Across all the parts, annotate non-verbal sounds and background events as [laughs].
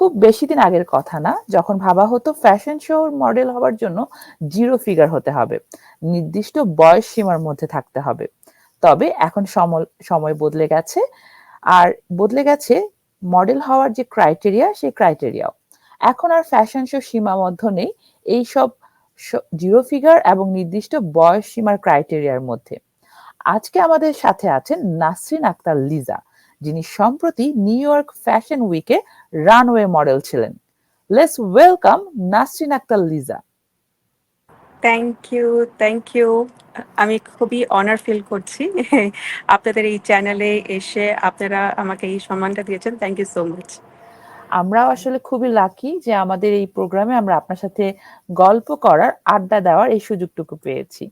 খুব বেশি দিন আগের কথা না, যখন ভাবা হতো ফ্যাশন শোর মডেল হওয়ার জন্য জিরো ফিগার হতে হবে, নির্দিষ্ট বয়স সীমার মধ্যে থাকতে হবে। তবে এখন সময় বদলে গেছে, আর বদলে গেছে মডেল হওয়ার যে ক্রাইটেরিয়া সেই ক্রাইটেরিয়াও এখন আর ফ্যাশন শো সীমাবদ্ধ নেই এইসব জিরো ফিগার এবং নির্দিষ্ট বয়স সীমার ক্রাইটেরিয়ার মধ্যে। আজকে আমাদের সাথে আছেন নাসরিন আক্তার লিজা যিনি সম্প্রতি নিউ ইয়র্ক ফ্যাশন উইকে রানওয়ে মডেল ছিলেন। Let's welcome Nasrin Akter Liza thank you thank you আমি খুবই অনার ফিল করছি [laughs] আপনাদের এই চ্যানেলে এসে আপনারা আমাকে এই সম্মানটা দিয়েছেন। থ্যাংক ইউ সো মাচ আমরাও আসলে খুবই লাকি যে আমাদের এই প্রোগ্রামে আমরা আপনার সাথে গল্প করার আড্ডা দেওয়ার এই সুযোগটুকু পেয়েছি।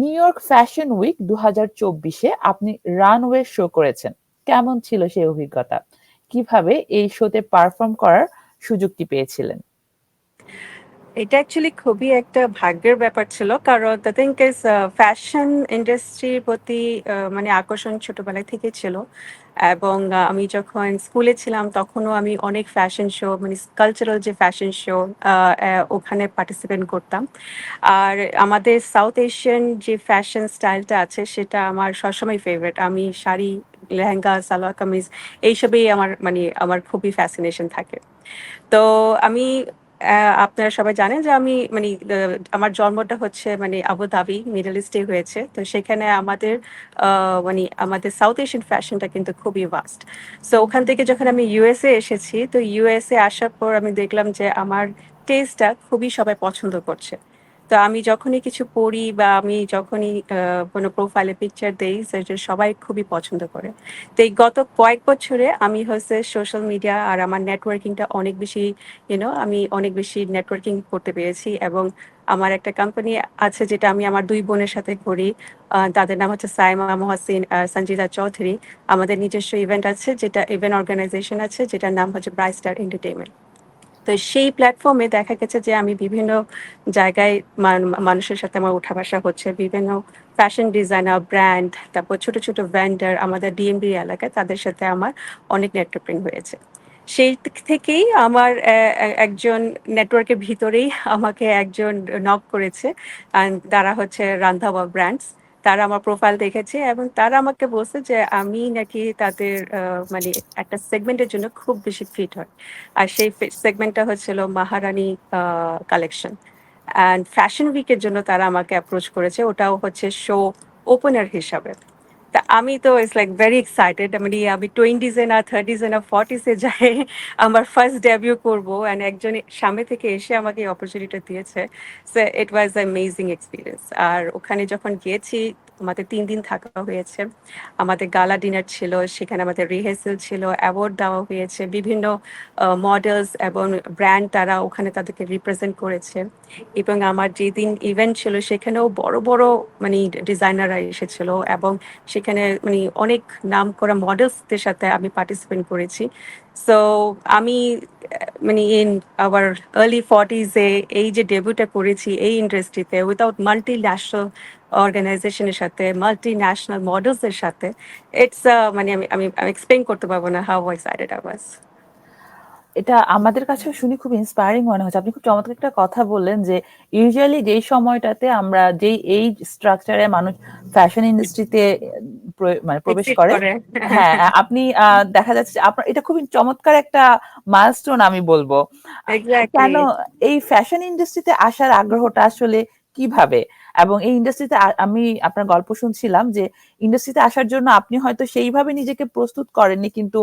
নিউ ইয়র্ক ফ্যাশন উইক দু হাজার চব্বিশে আপনি রানওয়ে শো করেছেন। কেমন ছিল সেই অভিজ্ঞতা? কীভাবে এই শোতে পারফর্ম করার সুযোগটি পেয়েছিলেন? এটা অ্যাকচুয়ালি খুবই একটা ভাগ্যের ব্যাপার ছিল, কারণ দ্য থিঙ্ক ইজ ফ্যাশন ইন্ডাস্ট্রির প্রতি মানে আকর্ষণ ছোটবেলায় থেকে ছিল। এবং আমি যখন স্কুলে ছিলাম তখনও আমি অনেক ফ্যাশন শো মানে কালচারাল যে ফ্যাশন শো ওখানে পার্টিসিপেট করতাম। আর আমাদের সাউথ এশিয়ান যে ফ্যাশন স্টাইলটা আছে সেটা আমার সবসময় ফেভারিট আমি শাড়ি, লেহেঙ্গা, সালোয়ার, কামিজ, এইসবেই আমার মানে আমার খুবই ফ্যাসিনেশন থাকে। তো আমি আপনারা সবাই জানেন যে আমি মানে আমার জন্মটা হচ্ছে মানে আবুধাবি মিডল ইস্টে হয়েছে। তো সেখানে আমাদের মানে আমাদের সাউথ এশিয়ান ফ্যাশনটা কিন্তু খুবই ভাস্ট সো ওখান থেকে যখন আমি ইউএসএ এসেছি, তো ইউএসএ আসার পর আমি দেখলাম যে আমার টেস্টটা খুবই সবাই পছন্দ করছে। তো আমি যখনই কিছু পড়ি বা আমি যখনই কোনো প্রোফাইলে পিকচার দেই, সেটা সবাই খুবই পছন্দ করে। তো এই গত কয়েক বছরে আমি হচ্ছে সোশ্যাল মিডিয়া আর আমার নেটওয়ার্কিংটা অনেক বেশি ইউনো আমি অনেক বেশি নেটওয়ার্কিং করতে পেরেছি এবং আমার একটা কোম্পানি আছে যেটা আমি আমার দুই বোনের সাথে করি তাদের নাম হচ্ছে সাইমা মহাসিন আর সঞ্জিতা চৌধুরী। আমাদের নিজস্ব ইভেন্ট আছে যেটা ইভেন্ট অর্গানাইজেশন আছে যেটার নাম হচ্ছে ব্রাইট স্টার এন্টারটেনমেন্ট তো সেই প্ল্যাটফর্মে দেখা গেছে যে আমি বিভিন্ন জায়গায় মানুষের সাথে আমার উঠা বসা হচ্ছে, বিভিন্ন ফ্যাশন ডিজাইনার ব্র্যান্ড তারপর ছোট ছোট ভেন্ডার আমাদের ডিএমবি এলাকায় তাদের সাথে আমার অনেক নেটওয়ার্কিং হয়েছে। সেই থেকেই আমার একজন নেটওয়ার্কের ভিতরেই আমাকে একজন নক করেছে। তারা হচ্ছে রান্ধাবা ব্র্যান্ডস তারা আমার প্রোফাইল দেখেছে এবং তারা আমাকে বলছে যে আমি নাকি তাদের মানে একটা সেগমেন্টের জন্য খুব বেশি ফিট হয়। আর সেই সেগমেন্টটা হচ্ছিল মহারানী কালেকশন অ্যান্ড ফ্যাশন উইকের জন্য তারা আমাকে অ্যাপ্রোচ করেছে। ওটাও হচ্ছে শো ওপেনার হিসাবে। তা আমি তো ইটস লাইক ভেরি এক্সাইটেড মানে আমি টোয়েন্টিজে না থার্টিজে না ফর্টিসে যাই, আমার ফার্স্ট ডেবিউ করব। অ্যান্ড একজন সামনে থেকে এসে আমাকে এই অপরচুনিটি দিয়েছে। So it was amazing experience আর ওখানে যখন গিয়েছি আমাদের তিন দিন থাকা হয়েছে। আমাদের গালা ডিনার ছিল, সেখানে আমাদের রিহার্সেল ছিল অ্যাওয়ার্ড দেওয়া হয়েছে। বিভিন্ন মডেলস এবং ব্র্যান্ড তারা ওখানে তাদেরকে রিপ্রেজেন্ট করেছে। এবং আমার যেদিন ইভেন্ট ছিল, সেখানেও বড় বড় মানে ডিজাইনাররা এসেছিল এবং সেখানে মানে অনেক নাম করা মডেলসদের সাথে আমি পার্টিসিপেট করেছি। সো আমি মানে ইন আওয়ার আর্লি ফর্টিজে এই যে ডেবিউটা করেছি এই ইন্ডাস্ট্রিতে উইদাউট মাল্টি ন্যাশনাল অর্গানাইজেশনের সাথে মাল্টি ন্যাশনাল মডেলসের সাথে ইটস মানে আমি আমি এক্সপ্লেন করতে পারব না হাউ এক্সাইটেড আই ওয়াজ এটা আমাদের কাছে শুনি খুব ইন্সপায়ারিং মনে হচ্ছে। আপনি খুব চমৎকার একটা কথা বললেন যে ইউজুয়ালি যেই সময়টাতে আমরা যেই এই স্ট্রাকচারে মানুষ ফ্যাশন ইন্ডাস্ট্রিতে মানে প্রবেশ করে হ্যাঁ আপনি আহ, দেখা যাচ্ছে আপনার এটা খুবই চমৎকার একটা মাইলস্টোন আমি বলব। কেন এই ফ্যাশন ইন্ডাস্ট্রিতে আসার আগ্রহটা আসলে কীভাবে? এবং এই ইন্ডাস্ট্রিতে আমি আপনার গল্প শুনছিলাম যে ইন্ডাস্ট্রিতে আসার জন্য আপনি হয়তো সেইভাবে নিজেকে প্রস্তুত করেননি কিন্তু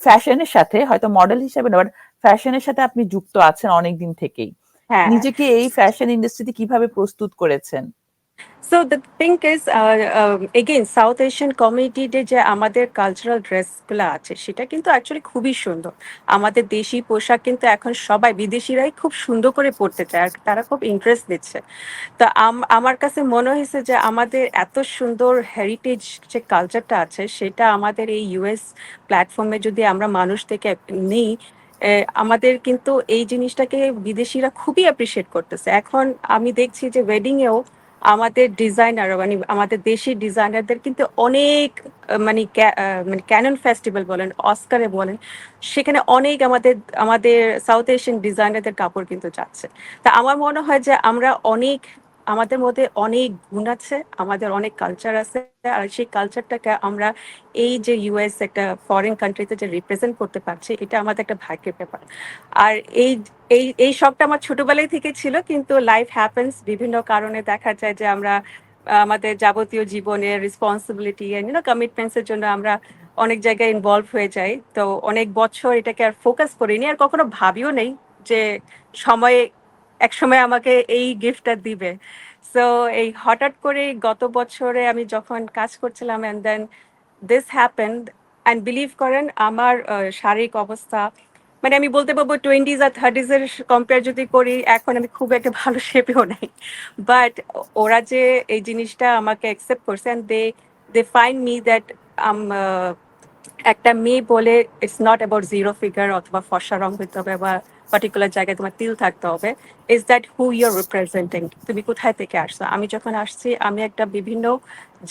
ফ্যাশনের সাথে হয়তো মডেল হিসেবে না বাট ফ্যাশনের সাথে আপনি যুক্ত আছেন অনেক দিন থেকেই। হ্যাঁ। নিজেকে এই ফ্যাশন ইন্ডাস্ট্রিতে কীভাবে প্রস্তুত করেছেন? So the think is again South Asian কমিউনিটিতে যে আমাদের কালচারাল ড্রেসগুলো আছে, সেটা কিন্তু অ্যাকচুয়ালি খুবই সুন্দর। আমাদের দেশি পোশাক কিন্তু এখন সবাই বিদেশিরাই খুব সুন্দর করে পড়তে চায়, আর তারা খুব ইন্টারেস্ট দিচ্ছে তো আম- আমার কাছে মনে হয়েছে যে আমাদের এত সুন্দর হেরিটেজ যে কালচারটা আছে, সেটা আমাদের এই ইউএস প্ল্যাটফর্মে যদি আমরা মানুষ থেকে নিই আমাদের কিন্তু এই জিনিসটাকে বিদেশিরা খুবই অ্যাপ্রিসিয়েট করতেছে। এখন আমি দেখছি যে ওয়েডিংয়েও আমাদের ডিজাইনার মানে আমাদের দেশি ডিজাইনারদের কিন্তু অনেক মানে মানে ক্যানন ফেস্টিভ্যাল বলেন অস্কারে বলেন, সেখানে অনেক আমাদের আমাদের সাউথ এশিয়ান ডিজাইনারদের কাপড় কিন্তু যাচ্ছে। তা আমার মনে হয় যে আমরা অনেক আমাদের মধ্যে অনেক গুণ আছে, আমাদের অনেক কালচার আছে, আর সেই কালচারটাকে আমরা এই যে ইউএস একটা ফরেন কান্ট্রিতে যে রিপ্রেজেন্ট করতে পারছি, এটা আমাদের একটা ভাগ্যের ব্যাপার। আর এই এই এই শখটা আমার ছোটবেলায় থেকে ছিল, কিন্তু লাইফ হ্যাপেন্স বিভিন্ন কারণে দেখা যায় যে আমরা, আমাদের যাবতীয় জীবনের রেসপন্সিবিলিটি ইউনো কমিটমেন্টস এর জন্য আমরা অনেক জায়গায় ইনভলভ হয়ে যাই। তো অনেক বছর এটাকে আর ফোকাস করিনি, আর কখনো ভাবিও নেই যে সময়ে এক সময় আমাকে এই গিফটটা দিবে। সো এই হঠাৎ করে গত বছরে আমি যখন কাজ করছিলাম and then this happened and believe করেন আমার শারীরিক অবস্থা মানে আমি বলতে পারব টোয়েন্টিজ আর থার্টিজ এর কম্পেয়ার যদি করি, এখন আমি খুব একটা ভালো শেপেও নাই। বাট ওরা যে এই জিনিসটা আমাকে অ্যাকসেপ্ট করছে and they they find me that um একটা মেয়ে বলে it's not about zero figure অথবা ফর্সা রং হইতে হবে বা পার্টিকুলার জায়গায় তোমার তিল থাকতে হবে। Is that who you're representing তুমি কোথায় থেকে আসছো? আমি যখন আসছি, আমি একটা বিভিন্ন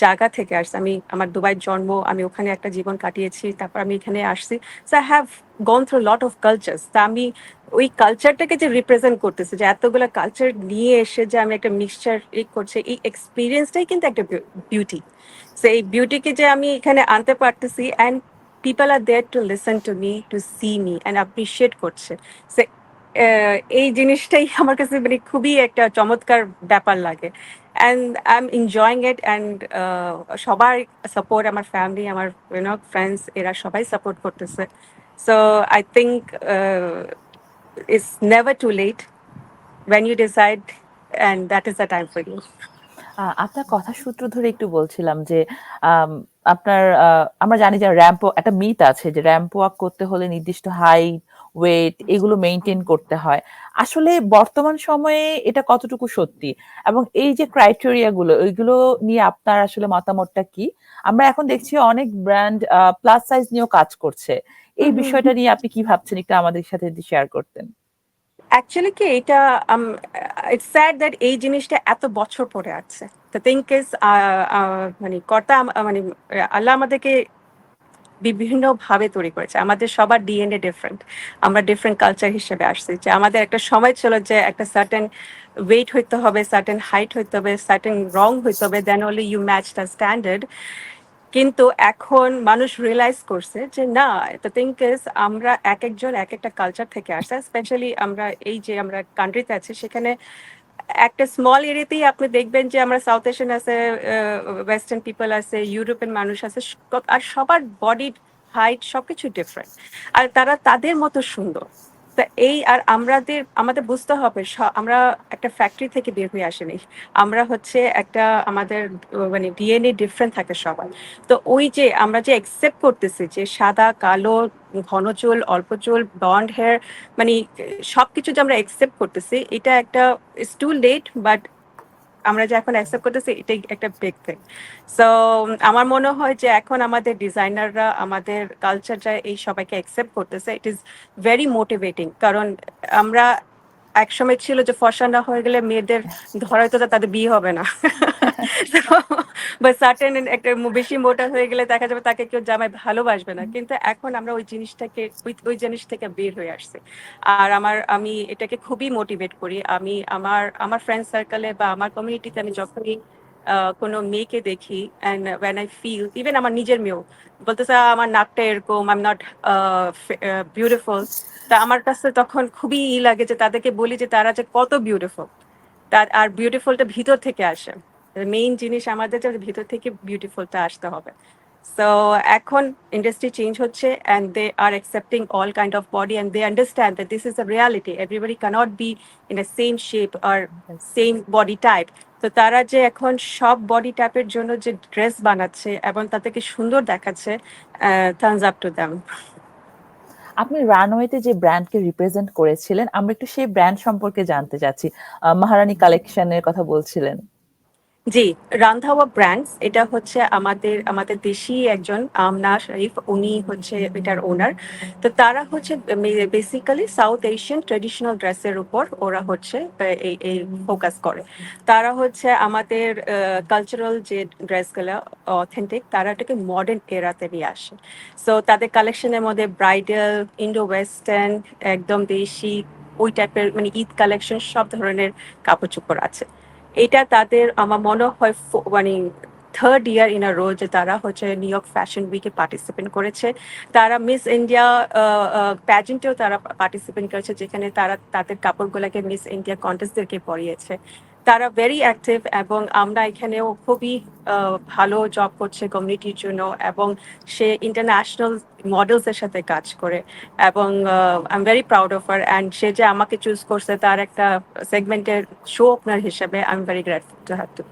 জায়গা থেকে আসছি। আমি, আমার দুবাই জন্ম, আমি ওখানে একটা জীবন কাটিয়েছি, তারপর আমি এখানে আসছি। So I have gone through lot of cultures তা আমি ওই কালচারটাকে যে রিপ্রেজেন্ট করতেছি, যে এতগুলো কালচার নিয়ে এসে যে আমি একটা মিক্সচার ই করছি, এই এক্সপিরিয়েন্সটাই কিন্তু একটা বিউটি সো এই বিউটিকে যে আমি এখানে আনতে পারতেছি and people are there to listen to me to see me and appreciate করছে। সে এই জিনিসটাই আমার কাছে মানে খুবই একটা চমৎকার ব্যাপার লাগে। And I am enjoying it and সবার সাপোর্ট আমার ফ্যামিলি আমার ইউনো ফ্রেন্ডস এরা সবাই সাপোর্ট করতেছে। So I think it's never too late when you decide and that is the time for you ah, আপনার কথা সূত্র ধরে একটু বলছিলাম যে আপনার আমরা জানি যে র্যাম্প একটা মিথ আছে যে র্যাম্প ওয়াক করতে হলে নির্দিষ্ট হাইট ওয়েট এগুলো মেনটেন করতে হয়। আসলে বর্তমান সময়ে এটা কতটুকু সত্যি? এবং এই যে ক্রাইটেরিয়া গুলো ওইগুলো নিয়ে আপনার আসলে মতামতটা কি? আমরা এখন দেখছি অনেক ব্র্যান্ড প্লাস সাইজ নিয়েও কাজ করছে। এই বিষয়টা নিয়ে আপনি কি ভাবছেন? একটু আমাদের সাথে শেয়ার করতেন। অ্যাকচুয়ালি কি, এটা ইটস স্যাড দ্যাট এই জিনিসটা এত বছর পরে আছে দ্য থিঙ্ক ইজ মানে কর্তা মানে আল্লাহ আমাদেরকে বিভিন্ন ভাবে তৈরি করেছে। আমাদের সবার ডিএনএ ডিফারেন্ট আমরা ডিফারেন্ট কালচার হিসেবে আসছি। যে আমাদের একটা সময় ছিল যে একটা সার্টেন ওয়েট হইতে হবে সার্টেন হাইট হইতে হবে সার্টেন রং হইতে হবে then only you match the standard কিন্তু এখন মানুষ রিয়েলাইজ করছে যে, না দ্য থিঙ্ক ইজ আমরা এক একজন এক একটা কালচার থেকে আসছে স্পেশালি আমরা এই যে আমরা কান্ট্রিতে আছি, সেখানে একটা স্মল এরিয়াতেই আপনি দেখবেন যে আমরা সাউথ এশিয়ান আছে ওয়েস্টার্ন পিপল আছে ইউরোপিয়ান মানুষ আছে আর সবার বডি হাইট সবকিছু ডিফারেন্ট আর তারা তাদের মতো সুন্দর। তা এই আর আমাদের আমাদের বুঝতে হবে আমরা একটা ফ্যাক্টরি থেকে বের হয়ে আসেনি। আমরা হচ্ছে একটা আমাদের মানে ডিএনএ ডিফারেন্ট থাকে সবার। তো ওই যে আমরা যে অ্যাকসেপ্ট করতেছি যে সাদা, কালো, ঘন চুল, অল্প চুল ব্লন্ড হেয়ার মানে সবকিছু যে আমরা অ্যাকসেপ্ট করতেছি, এটা একটা ইটস টু লেট বাট আমরা যে এখন অ্যাকসেপ্ট করতেছি, এটাই একটা বিগ থিং সো আমার মনে হয় যে এখন আমাদের ডিজাইনাররা আমাদের কালচার যা এই সবাইকে অ্যাকসেপ্ট করতেছে। ইট ইজ ভেরি মোটিভেটিং কারণ আমরা এক সময় ছিল যে ফর্সা না হয়ে গেলে মেয়েদের ধরা তো তাদের বিয়ে হবে না। [laughs] বা সার্টেন একটা বেশি মোটা হয়ে গেলে দেখা যাবে তাকে কেউ জামাই ভালোবাসবে না। কিন্তু এখন আমরা ওই জিনিসটাকে ওই জিনিস থেকে বের হয়ে আসছে। আর আমার আমি এটাকে খুবই মোটিভেট করি। আমি আমার আমার ফ্রেন্ড সার্কেলে বা আমার কমিউনিটিতে আমি যখনই কোনো মেয়েকে দেখি and when I feel even আমার নিজের মেয়েও বলতেছে আমার নাকটা এরকম আই এম নট বিউটিফুল তা আমার কাছে তখন খুবই ই লাগে যে তাদেরকে বলি যে তারা যে কত বিউটিফুল তার আর বিউটিফুলটা ভিতর থেকে আসে। মেইন জিনিস আমাদের যে ভিতর থেকে বিউটিফুলটা আসতে হবে। সো এখন ইন্ডাস্ট্রি চেঞ্জ হচ্ছে and they are accepting all kind of body and they understand that this is a reality everybody can't be in a same shape R same body type তো তারা যে এখন সব বডি টাইপের জন্য যে ড্রেস বানাচ্ছে এবং তাদেরকে সুন্দর দেখাচ্ছে থামস আপ টু দ্যাম আপনি রানওয়েতে যে ব্র্যান্ডকে রিপ্রেজেন্ট করেছিলেন, আমরা একটু সেই ব্র্যান্ড সম্পর্কে জানতে চাচ্ছি। মহারানী কালেকশনের কথা বলছিলেন। জি, রান্ধাওয়া ব্র্যান্ডস এটা হচ্ছে আমাদের আমাদের দেশি একজন আমনা শরীফ উনি হচ্ছে এটার ওনার তো তারা হচ্ছে বেসিক্যালি সাউথ এশিয়ান ট্রেডিশনাল ড্রেসের উপর ওরা হচ্ছে এই ফোকাস করে। তারা হচ্ছে আমাদের কালচারাল যে ড্রেসগুলো অথেন্টিক তারা এটাকে মডার্ন এরাতে নিয়ে আসে। সো তাদের কালেকশনের মধ্যে ব্রাইডাল ইন্ডো ওয়েস্টার্ন একদম দেশি ওই টাইপের মানে ঈদ কালেকশন সব ধরনের কাপড় চোপড় আছে। এটা তাদের, আমার মনে হয় মানে third year in a row যে তারা হচ্ছে নিউ ইয়র্ক ফ্যাশন উইকে পার্টিসিপেন্ট করেছে। তারা মিস ইন্ডিয়া প্যাজেন্টেও তারা পার্টিসিপেন্ট করেছে, যেখানে তারা তাদের কাপড়গুলোকে মিস ইন্ডিয়া কন্টেস্টদেরকে পরিয়েছে। তারা ভেরি অ্যাক্টিভ এবং আমরা এখানেও খুবই আহ, ভালো জব করছে কমিউনিটির জন্য এবং সে ইন্টারন্যাশনাল মডেলসের সাথে কাজ করে এবং I am very proud of her and সে যে আমাকে চুজ করছে তার একটা সেগমেন্টের শো ওপেনার হিসেবে I am very grateful to have to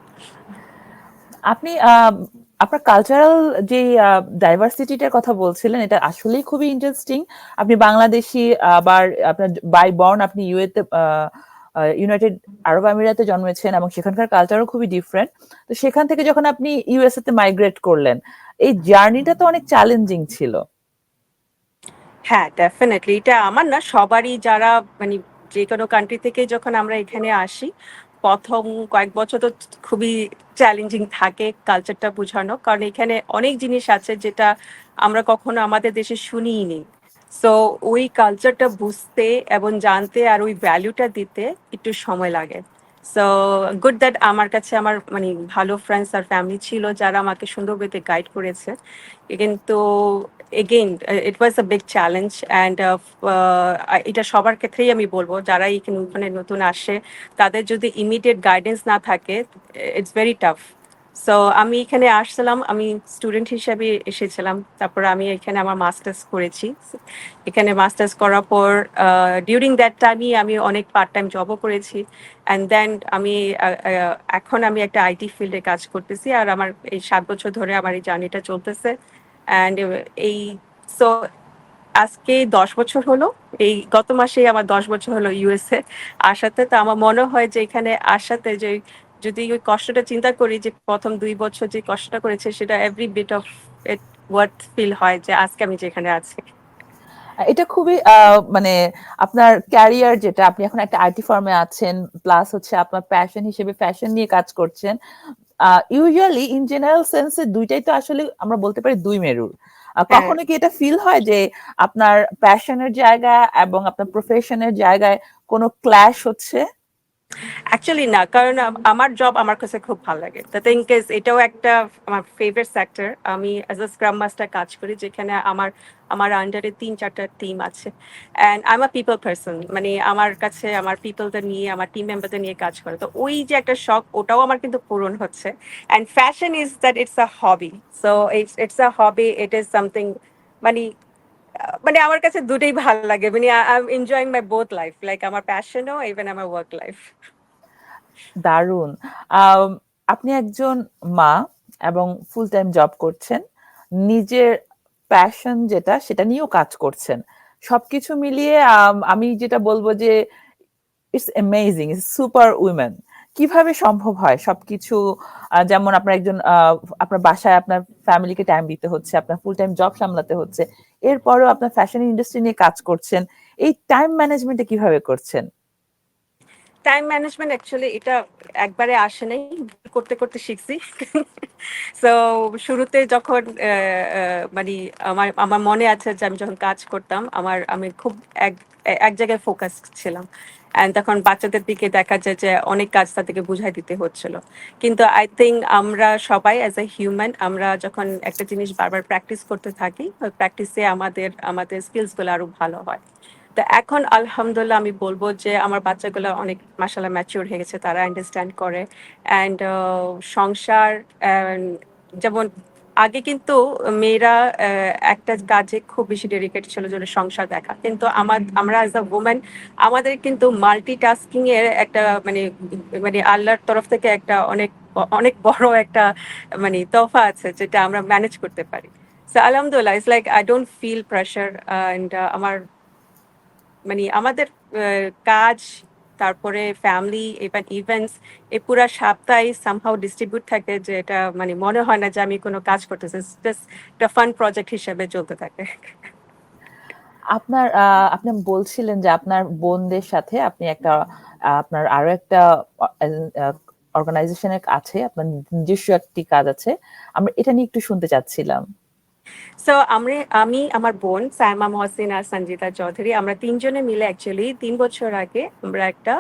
আপনি আহ, আপনার কালচারাল যে ডাইভার্সিটিটার কথা বলছিলেন এটা আসলেই খুবই ইন্টারেস্টিং আপনি বাংলাদেশি আবার আপনার বাই বর্ন আপনি ইউএতে ইউনাইটেড আরব আমিরাতে জন্মেছেন এবং সেখানকার কালচারও খুবই ডিফারেন্ট তো সেখান থেকে যখন আপনি ইউএসএ তে মাইগ্রেট করলেন, এই জার্নিটা তো অনেক চ্যালেঞ্জিং ছিল। হ্যাঁ ডেফিনেটলি এটা আমার না, সবারই যারা মানে যে কোনো কান্ট্রি থেকে যখন আমরা এখানে আসি, প্রথম কয়েক বছর তো খুবই চ্যালেঞ্জিং থাকে কালচারটা বোঝানো। কারণ এখানে অনেক জিনিস আছে যেটা আমরা কখনো আমাদের দেশে শুনিই নি। সো ওই কালচারটা বুঝতে এবং জানতে আর ওই ভ্যালুটা দিতে একটু সময় লাগে। সো গুড দ্যাট আমার কাছে আমার মানে ভালো ফ্রেন্ডস আর ফ্যামিলি ছিল যারা আমাকে সুন্দর ওয়েতে গাইড করেছে। কিন্তু again it was a big challenge and এটা সবার ক্ষেত্রেই আমি বলব যারা এখানে ওখানে নতুন আসে, তাদের যদি ইমিডিয়েট গাইডেন্স না থাকে ইটস ভেরি টাফ সো আমি এখানে আসছিলাম, আমি স্টুডেন্ট হিসেবে এসেছিলাম। তারপর আমি এখানে আমার মাস্টার্স করেছি। এখানে মাস্টার্স করার পর ডিউরিং দ্যাট টাইমই আমি অনেক পার্ট টাইম জবও করেছি। অ্যান্ড দেন আমি এখন আমি একটা আইটি ফিল্ডে কাজ করতেছি। আর আমার এই সাত বছর ধরে আমার এই জার্নিটা চলতেছে। অ্যান্ড এই সো আজকে দশ বছর হলো। এই গত মাসেই আমার দশ বছর হলো ইউএসএ আসাতে। তো আমার মনে হয় যে এখানে আসাতে যে যদি ওই কষ্টটা চিন্তা করি যে প্রথম দুই বছর যে কষ্টটা করেছে সেটা every bit of it worth feel হয় যে আজকে আমি যেখানে আছি। এটা খুবই মানে আপনার ক্যারিয়ার যেটা আপনি এখন একটা আইটি ফার্মে আছেন প্লাস হচ্ছে আপনার প্যাশন হিসেবে ফ্যাশন নিয়ে কাজ করছেন। ইউজুয়ালি ইন জেনারেল সেন্সে দুইটাই তো আসলে আমরা বলতে পারি দুই মেরুর। হ্যাঁ। কখনো কি এটা ফিল হয় যে আপনার প্যাশনের জায়গা এবং আপনার প্রফেশনের জায়গায় কোনো ক্ল্যাশ হচ্ছে? অ্যাকচুয়ালি না, কারণ আম- আমার জব আমার কাছে খুব ভালো লাগে। তাতে ইন কেস এটাও একটা আমার ফেভারিট সেক্টর আমি অ্যাজ আ স্ক্রাম মাস্টার কাজ করি, যেখানে আমার আমার আন্ডারে তিন চারটা টিম আছে। And I am a people person মানে আমার কাছে, আমার পিপলদের নিয়ে, আমার টিম মেম্বারদের নিয়ে কাজ করে। তো ওই যে একটা শখ, ওটাও আমার কিন্তু পূরণ হচ্ছে। And fashion is that it's a hobby so it's it's a hobby it is something মানে মানে আমার কাছে দুটোই ভালো লাগে। মানে I am enjoying my both life like আমার প্যাশনও ইভেন আমার ওয়ার্ক লাইফ আম, আপনি একজন মা এবং ফুল টাইম জব করছেন। নিজের প্যাশন যেটা সেটা নিয়েও কাজ করছেন। সবকিছু মিলিয়ে আমি যেটা বলব যে it's amazing it's super women কীভাবে সম্ভব হয় সবকিছু? যেমন আপনার একজন আপনার বাসায় আপনার ফ্যামিলিকে টাইম দিতে হচ্ছে, আপনার ফুল টাইম জব সামলাতে হচ্ছে, এরপরও আপনার ফ্যাশন ইন্ডাস্ট্রি নিয়ে কাজ করছেন, এই টাইম ম্যানেজমেন্টে কীভাবে করছেন? টাইম ম্যানেজমেন্ট অ্যাকচুয়ালি এটা একবারে আসে নাই করতে করতে শিখছি। [laughs] সো শুরুতে যখন মানে আমার আমার মনে আছে যে আমি যখন কাজ করতাম, আমার, আমি খুব এক এক জায়গায় ফোকাস ছিলাম। অ্যান্ড তখন বাচ্চাদের দিকে দেখা যায় যে অনেক কাজ তাদেরকে বুঝাই দিতে হচ্ছিল। কিন্তু আই থিঙ্ক আমরা সবাই অ্যাজ এ হিউম্যান আমরা যখন একটা জিনিস বারবার প্র্যাকটিস করতে থাকি প্র্যাকটিসে আমাদের আমাদের স্কিলসগুলো আরও ভালো হয়। তো এখন আলহামদুলিল্লাহ আমি বলব যে আমার বাচ্চাগুলো অনেক মাসাল্লাহ ম্যাচিওর হয়ে গেছে, তারা আন্ডারস্ট্যান্ড করে। অ্যান্ড সংসার যেমন আগে কিন্তু মেয়েরা একটা কাজে খুব বেশি ডেডিকেট ছিল যেন সংসার দেখা। কিন্তু আমার, আমরা অ্যাজ আ ওমেন আমাদের কিন্তু মাল্টিটাস্কিং এর একটা মানে মানে আল্লাহর তরফ থেকে একটা অনেক অনেক বড় একটা মানে তোফা আছে যেটা আমরা ম্যানেজ করতে পারি। সো আলহামদুলিল্লাহ it's like I don't feel pressure and আমার মানে আমাদের কাজ, তারপরে ফ্যামিলি এবার ইভেন্টস এই পুরা সপ্তাহে সামহাউ ডিস্ট্রিবিউট থাকে যে এটা মানে মনে হয় না যে আমি কোনো কাজ করতেছি। একটা ফান প্রজেক্ট হিসেবে চলতে থাকে। আপনার আপনি বলছিলেন যে আপনার বোনদের সাথে আপনি একটা আপনার আরও একটা অর্গানাইজেশনের আছে আপনার নিজস্ব একটি কাজ আছে। আমরা এটা নিয়ে একটু শুনতে চাচ্ছিলাম। সো আমি আমার বোন সায়মা মহসিন আর সঞ্জিতা চৌধুরী, আমরা তিনজনে মিলে অ্যাকচুয়ালি তিন বছর আগে আমরা একটা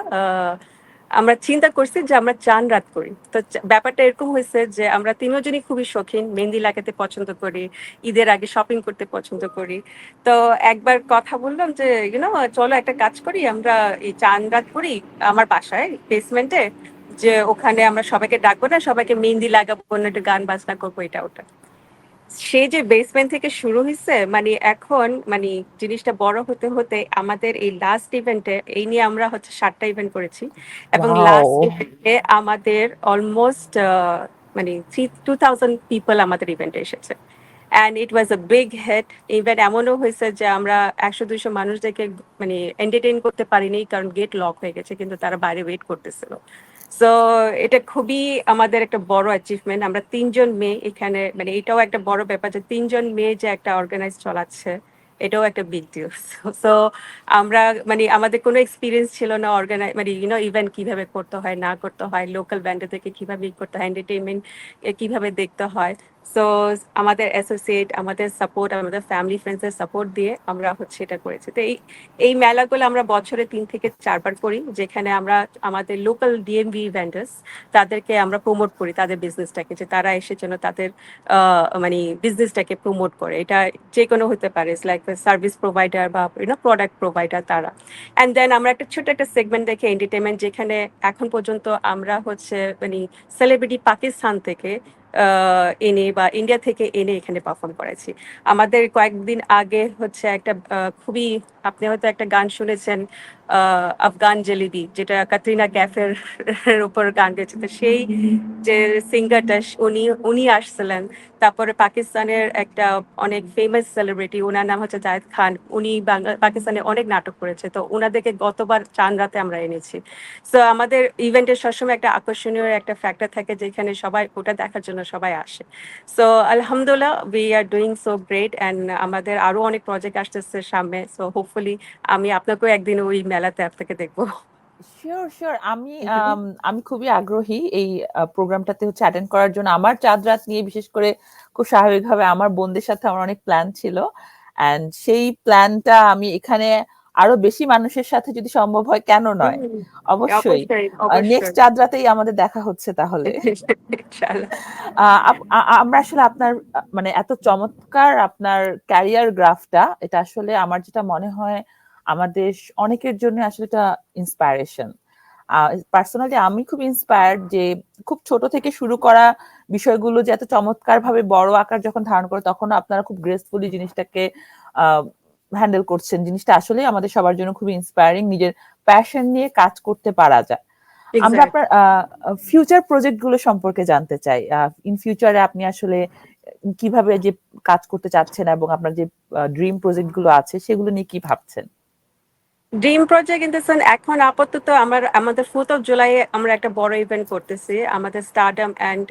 আমরা চিন্তা করছি যে আমরা চান রাত করি। তো ব্যাপারটা এরকম হয়েছে যে আমরা তিনজনই খুবই শৌখিন, মেহেন্দি লাগাতে পছন্দ করি, ঈদের আগে শপিং করতে পছন্দ করি। তো একবার কথা বললাম যে ইউনো চলো একটা কাজ করি, আমরা এই চান রাত করি আমার বাসায় বেসমেন্টে যে ওখানে আমরা সবাইকে ডাকবো না, সবাইকে মেহেন্দি লাগাবো না একটু গান বাজনা করব, এটা ওটা। সে যে বেসমেন্ট থেকে শুরু হয়েছে মানে এখন মানে জিনিসটা বড় হতে হতে আমাদের এই লাস্ট ইভেন্টে এই নিয়ে আমরা হচ্ছে সাতটা ইভেন্ট করেছি। এবং লাস্ট ইভেন্টে আমাদের অলমোস্ট মানে থ্রি টু থাউজেন্ড পিপল আমাদের ইভেন্টে এসেছে। And it was a big head event এমনও হয়েছে যে আমরা একশো দুইশো মানুষদেরকে মানে এন্টারটেইন করতে পারিনি কারণ গেট লক হয়ে গেছে কিন্তু তারা বাইরে ওয়েট করতেছিল। সো এটা খুবই আমাদের একটা বড় অ্যাচিভমেন্ট আমরা তিনজন মেয়ে এখানে মানে এটাও একটা বড় ব্যাপার যে তিনজন মেয়ে যে একটা অর্গানাইজ চলাচ্ছে, এটাও একটা বিগ ডিল সো আমরা মানে আমাদের কোনো এক্সপিরিয়েন্স ছিল না অর্গানাইজ মানে ইউনো ইভেন্ট কীভাবে করতে হয়, না করতে হয় লোকাল ব্যান্ডে থেকে কীভাবে করতে হয় এন্টারটেইনমেন্ট কীভাবে দেখতে হয়। সো আমাদের অ্যাসোসিয়েট আমাদের সাপোর্ট আমাদের ফ্যামিলি ফ্রেন্ডসের সাপোর্ট দিয়ে আমরা হচ্ছে এটা করেছি। তো এই এই মেলাগুলো আমরা বছরে তিন থেকে চারবার করি, যেখানে আমরা আমাদের লোকাল ডিএমভি ভেন্ডার্স তাদেরকে আমরা প্রমোট করি তাদের বিজনেসটাকে যে তারা এসে যেন তাদের মানে বিজনেসটাকে প্রমোট করে। এটা যে কোনো হতে পারে লাইক সার্ভিস প্রোভাইডার বা ইউনো প্রোডাক্ট প্রোভাইডার তারা। অ্যান্ড দেন আমরা একটা ছোট একটা সেগমেন্ট দেখে এন্টারটেনমেন্ট যেখানে এখন পর্যন্ত আমরা হচ্ছে মানে সেলিব্রিটি পাকিস্তান থেকে এনে বা ইন্ডিয়া থেকে এনে এখানে পারফর্ম করেছি। আমাদের কয়েকদিন আগে হচ্ছে একটা খুবই আপনি হয়তো একটা গান শুনেছেন আফগান জেলিবি, যেটা ক্যাফের উপর গান গেছে তো সেই যে সিঙ্গারটা, উনি উনি আসছিলেন। তারপরে পাকিস্তানের একটা অনেক ফেমাস সেলিব্রিটি ওনার নাম হচ্ছে জায়েদ খান। উনি পাকিস্তানে অনেক নাটক করেছে। তো ওনাদেরকে গতবার চান রাতে আমরা এনেছি। সো আমাদের ইভেন্টের সবসময় একটা আকর্ষণীয় একটা ফ্যাক্টর থাকে, যেখানে সবাই, ওটা দেখার জন্য সবাই আসে। সো আলহামদুলিল্লাহ we are doing so great and আমাদের আরও অনেক প্রজেক্ট আসতেছে সামনে। সো হোপফুলি আমি আপনাকেও একদিন ওই মেলাতে আপনাকে দেখব। শিওর শিওর আমি. আমি খুবই আগ্রহী এই প্রোগ্রামটাতে হচ্ছে অ্যাটেন্ড করার জন্য। আমার চাঁদ রাত নিয়ে বিশেষ করে খুব স্বাভাবিকভাবে আমার বোনদের সাথে আমার অনেক প্ল্যান ছিল। অ্যান্ড সেই প্ল্যানটা আমি এখানে আরও বেশি মানুষের সাথে যদি সম্ভব হয় কেন নয়? অবশ্যই। নেক্সট চাঁদ রাতেই আমাদের দেখা হচ্ছে তাহলে। আমরা আসলে আপনার মানে এত চমৎকার আপনার ক্যারিয়ার গ্রাফটা এটা আসলে আমার যেটা মনে হয় আমাদের অনেকের জন্য আসলে এটা ইন্সপায়ারেশন পার্সোনালি আমি খুব ইন্সপায়ার্ড যে খুব ছোট থেকে শুরু করা বিষয়গুলো যে এত চমৎকার ভাবে বড় আকার যখন ধারণ করে তখন আপনারা খুব গ্রেসফুলি জিনিসটাকে হ্যান্ডেল করছেন। জিনিসটা আসলে আমাদের সবার জন্য খুব ইন্সপায়ারিং নিজের প্যাশন নিয়ে কাজ করতে পারা যায়। আমরা. আপনার ফিউচার প্রজেক্টগুলো সম্পর্কে জানতে চাই। ইন ফিউচারে আপনি আসলে কীভাবে যে কাজ করতে চাচ্ছেন এবং আপনার যে ড্রিম প্রজেক্টগুলো আছে সেগুলো নিয়ে কি ভাবছেন? ড্রিম প্রজেক্ট ইন দ্য সেন এখন আপাতত আমার, আমাদের ফোর্থ অফ জুলাই আমরা একটা বড় ইভেন্ট করতেছি। আমাদের স্টারডাম অ্যান্ড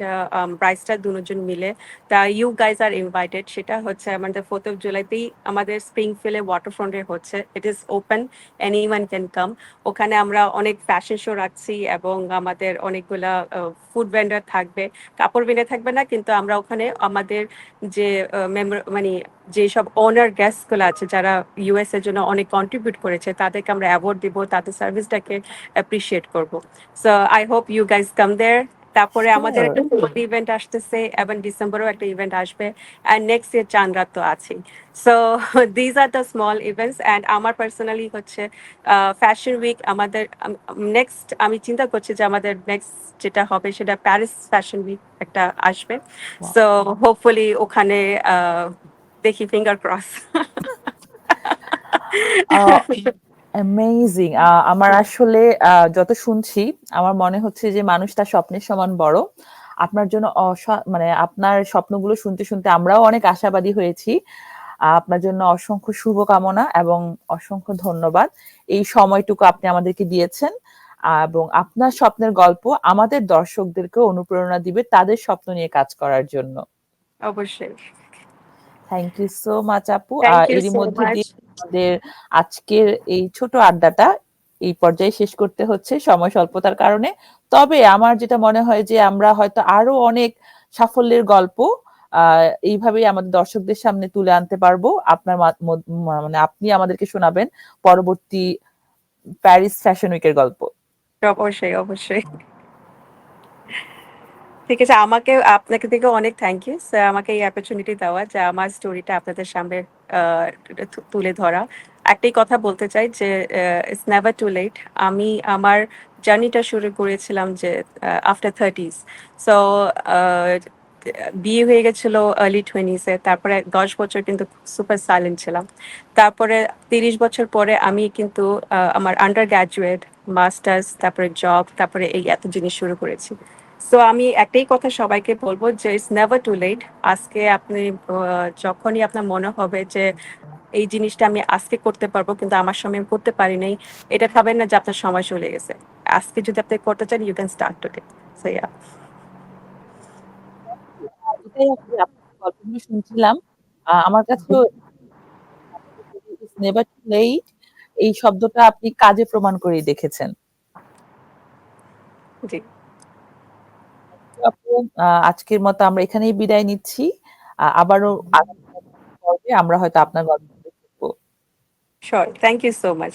ব্রাইস্টার দুজন মিলে। তা ইউ গাইজ আর ইনভাইটেড সেটা হচ্ছে আমাদের ফোর্থ অফ জুলাইতেই আমাদের স্প্রিং ফিলে ওয়াটার ফ্রন্টে হচ্ছে। It is open anyone can come ওখানে আমরা অনেক ফ্যাশন শো রাখছি এবং আমাদের অনেকগুলা ফুড ভেন্ডার থাকবে। কাপড় ভেন্ডার থাকবে না, কিন্তু আমরা ওখানে আমাদের যে মেম্বার মানে যেসব ওনারগুলো আছে যারা ইউএস এর জন্য অনেক কন্ট্রিবিউট করেছে তাদেরকে আমরা অ্যাওয়ার্ড দিব তাদের সার্ভিসটাকে অ্যাপ্রিসিয়েট করব। So I hope you guys come there তারপরে আমাদের একটা ইভেন্ট আসতেছে এবং ডিসেম্বরেও একটা ইভেন্ট আসবে অ্যান্ড নেক্সট ইয়ার চান্দ্রাত তো আছেই। So these are the small events and আমার পার্সোনালি হচ্ছে ফ্যাশন উইক আমাদের নেক্সট আমি চিন্তা করছি যে আমাদের নেক্সট যেটা হবে সেটা প্যারিস ফ্যাশন উইক একটা আসবে। সো হোপফুলি ওখানে দেখি ফিঙ্গার ক্রস অ্যামেজিং আমার আসলে যত শুনছি আমার মনে হচ্ছে যে মানুষ তার স্বপ্নের সমান বড়। আপনার জন্য মানে আপনার স্বপ্নগুলো শুনতে শুনতে আমরাও অনেক আশাবাদী হয়েছি। আপনার জন্য অসংখ্য শুভকামনা এবং অসংখ্য ধন্যবাদ। এই সময়টুকু আপনি আমাদেরকে দিয়েছেন। এবং আপনার স্বপ্নের গল্প আমাদের দর্শকদেরকে অনুপ্রেরণা দিবে তাদের স্বপ্ন নিয়ে কাজ করার জন্য। অবশ্যই। থ্যাংক ইউ সো মাচ আপু এরই মধ্যে দিয়ে আমাদের আজকের এই ছোট আড্ডাটা এই পর্যায়ে শেষ করতে হচ্ছে সময় স্বল্পতার কারণে। তবে আমার যেটা মনে হয় যে আমরা হয়তো আরও অনেক সাফল্যের গল্প আহ এইভাবেই আমাদের দর্শকদের সামনে তুলে আনতে পারব। আপনার মানে আপনি আমাদেরকে শোনাবেন পরবর্তী প্যারিস ফ্যাশন উইকের গল্প। অবশ্যই অবশ্যই। ঠিক আছে, আমাকে, আপনাকে থেকে অনেক থ্যাংক ইউ স্যার আমাকে এই অপরচুনিটি দেওয়া যে আমার স্টোরিটা আপনাদের সামনে তুলে ধরা। একটাই কথা বলতে চাই যে ইটস নেভার টু লেট আমি আমার জার্নিটা শুরু করেছিলাম যে আফটার থার্টিস সো বিয়ে হয়ে গেছিল আর্লি টোয়েন্টিসে তারপরে দশ বছর কিন্তু সুপার সাইলেন্ট ছিলাম। তারপরে তিরিশ বছর পরে আমি কিন্তু আমার আন্ডার গ্র্যাজুয়েট মাস্টার্স তারপরে জব তারপরে এই এত জিনিস শুরু করেছি। সো আমি একটাই কথা সবাইকে বলব যে ইটস নেভার টু লেট আজকে আপনি যখনই আপনার মনে হবে যে এই জিনিসটা আমি আজকে করতে পারব কিন্তু আমার সময় আমি করতে পারি নাই এটা ভাবেন না যে আপনার সময় চলে গেছে। আজকে যদি আপনি করতে চান you can start today so yeah গল্পগুলো শুনছিলাম। আমার কাছে নেভার টু লেট এই শব্দটা আপনি কাজে প্রমাণ করেই দেখেছেন। জি। আপু আজকের মতো আমরা এখানেই বিদায় নিচ্ছি। আবারও আমরা হয়তো আপনার গল্প শিখব থ্যাংক ইউ সো মাচ